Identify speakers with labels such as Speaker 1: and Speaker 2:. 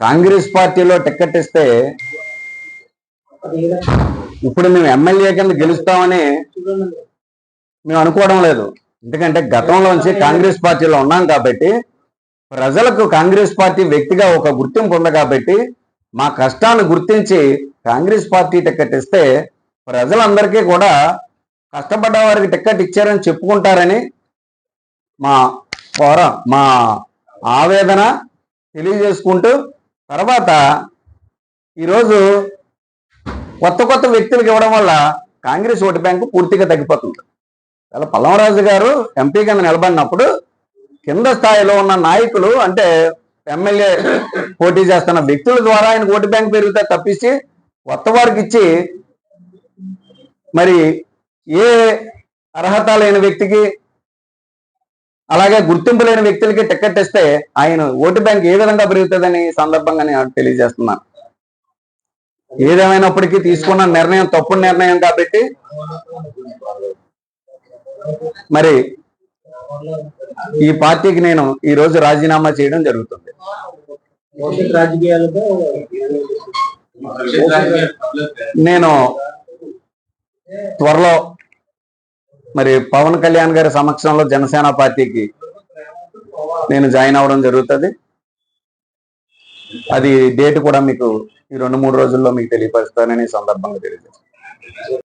Speaker 1: కాంగ్రెస్ పార్టీలో టికెట్ ఇస్తే ఇప్పుడు మేము ఎమ్మెల్యే కింద గెలుస్తామని మేము అనుకోవడం లేదు. ఎందుకంటే గతంలోంచి కాంగ్రెస్ పార్టీలో ఉన్నాం కాబట్టి ప్రజలకు కాంగ్రెస్ పార్టీ వ్యక్తిగా ఒక గుర్తింపు ఉంది కాబట్టి మా కష్టాన్ని గుర్తించి కాంగ్రెస్ పార్టీ టికెట్ ఇస్తే ప్రజలందరికీ కూడా కష్టపడ్డ వారికి టికెట్ ఇచ్చారని చెప్పుకుంటారని మా పోర మా ఆవేదన తెలియజేసుకుంటూ తర్వాత ఈరోజు కొత్త కొత్త వ్యక్తులకు ఇవ్వడం వల్ల కాంగ్రెస్ ఓటు బ్యాంకు పూర్తిగా తగ్గిపోతుంది. అలా పల్లవరాజు గారు ఎంపీ కింద నిలబడినప్పుడు కింద స్థాయిలో ఉన్న నాయకులు అంటే ఎమ్మెల్యే పోటీ చేస్తున్న వ్యక్తుల ద్వారా ఆయన ఓటు బ్యాంక్ పెరిగితే తప్పించి కొత్త వారికి ఇచ్చి మరి ఏ అర్హత లేని వ్యక్తికి అలాగే గుర్తింపు లేని వ్యక్తులకి టికెట్ ఇస్తే ఆయన ఓటు బ్యాంక్ ఏ విధంగా పెరుగుతుందని సందర్భంగా నేను తెలియజేస్తున్నాను ఏదేమైనప్పటికీ తీసుకున్న నిర్ణయం తప్పుడు నిర్ణయం కాబట్టి మరి ఈ పార్టీకి నేను ఈ రోజు రాజీనామా చేయడం జరుగుతుంది. నేను త్వరలో మరి పవన్ కళ్యాణ్ గారి సమక్షంలో జనసేన పార్టీకి నేను జాయిన్ అవ్వడం జరుగుతుంది. అది డేట్ కూడా మీకు ఈ రెండు మూడు రోజుల్లో మీకు తెలియపరుస్తానని సందర్భంగా తెలియజేస్తాను